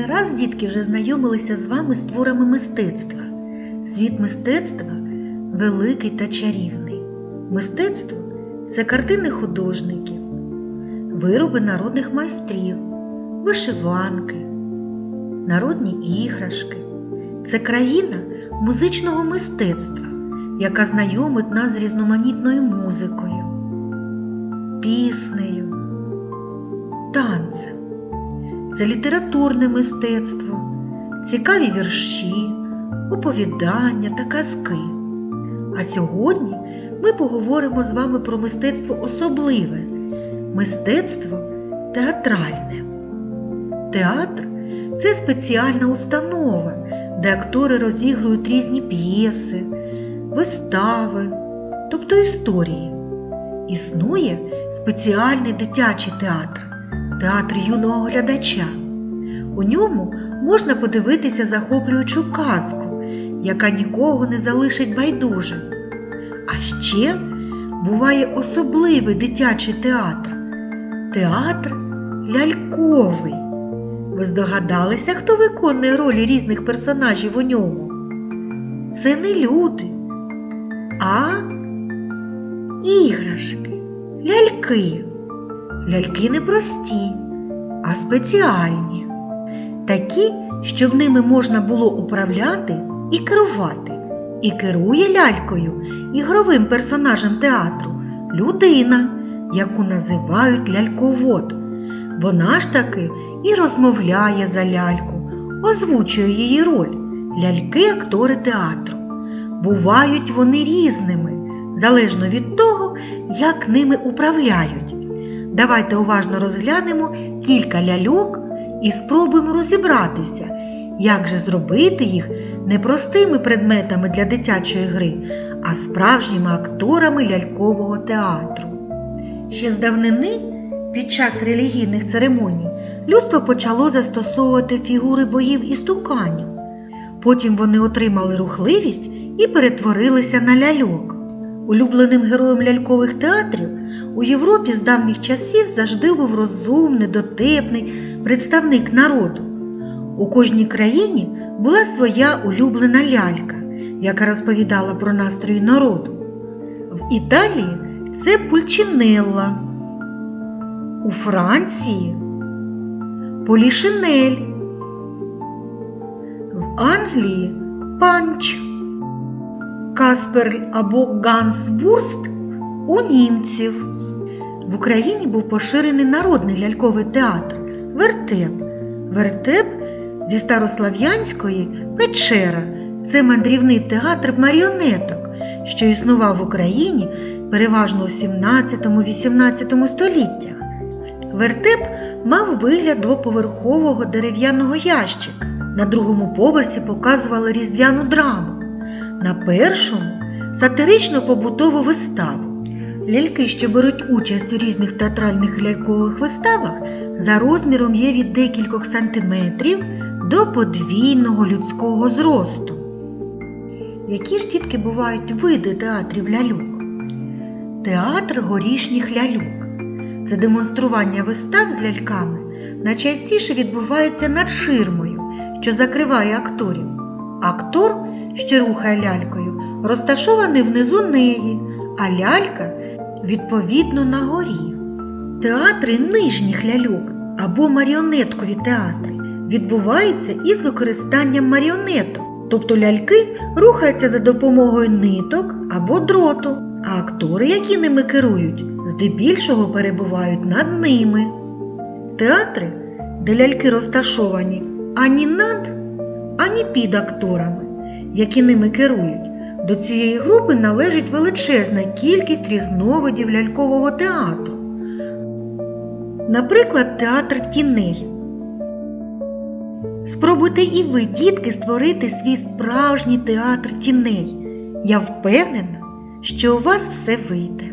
не раз дітки вже знайомилися з вами з творами мистецтва. Світ мистецтва великий та чарівний. Мистецтво це картини художників, вироби народних майстрів, вишиванки, народні іграшки. Це країна музичного мистецтва, яка знайомить нас з різноманітною музикою, піснею, танцем. Це літературне мистецтво, цікаві вірші, оповідання та казки. А сьогодні ми поговоримо з вами про мистецтво особливе, мистецтво театральне. Театр це спеціальна установа, де актори розігрують різні п'єси, вистави, тобто історії. Існує спеціальний дитячий театр театр юного глядача. У ньому можна подивитися захоплюючу казку, яка нікого не залишить байдужим. А ще буває особливий дитячий театр театр ляльковий. Ви здогадалися, хто виконує ролі різних персонажів у ньому? Це не люди, а іграшки, ляльки. Ляльки не прості, а спеціальні. Такі, щоб ними можна було управляти і керувати. І керує лялькою ігровим персонажем театру людина, яку називають ляльковод. Вона ж таки і розмовляє за ляльку, озвучує її роль ляльки-актори театру. Бувають вони різними, залежно від того, як ними управляють. Давайте уважно розглянемо кілька ляльок і спробуємо розібратися, як же зробити їх не простими предметами для дитячої гри, а справжніми акторами лялькового театру. Ще з давнини, під час релігійних церемоній, людство почало застосовувати фігури боїв і стуканів. Потім вони отримали рухливість і перетворилися на ляльок. Улюбленим героєм лялькових театрів у Європі з давніх часів завжди був розумний, дотепний представник народу. У кожній країні була своя улюблена лялька, яка розповідала про настрої народу. В Італії це пульчинелла, у Франції полішинель, в Англії панч, Касперль або Гансвурст у німців. В Україні був поширений народний ляльковий театр вертеп. Вертеп зі старослав'янської печера це мандрівний театр маріонеток, що існував в Україні переважно у 17-18 століттях. Вертеп мав вигляд двоповерхового дерев'яного ящика. На другому поверсі показували різдвяну драму. На першому сатирично побутову виставу. Ляльки, що беруть участь у різних театральних лялькових виставах, за розміром є від декількох сантиметрів до подвійного людського зросту. Які ж дітки бувають види театрів ляльок? Театр горішніх ляльок. Це демонстрування вистав з ляльками найчастіше відбувається над ширмою, що закриває акторів. Актор, що рухає лялькою, розташований внизу неї, а лялька відповідно на горі. Театри нижніх ляльок або маріонеткові театри відбуваються із використанням маріонеток, тобто ляльки рухаються за допомогою ниток або дроту, а актори, які ними керують, здебільшого перебувають над ними. Театри, де ляльки розташовані ані над, ані під акторами, які ними керують. До цієї групи належить величезна кількість різновидів лялькового театру. Наприклад, театр тіней. Спробуйте і ви, дітки, створити свій справжній театр тіней. Я впевнена, що у вас все вийде.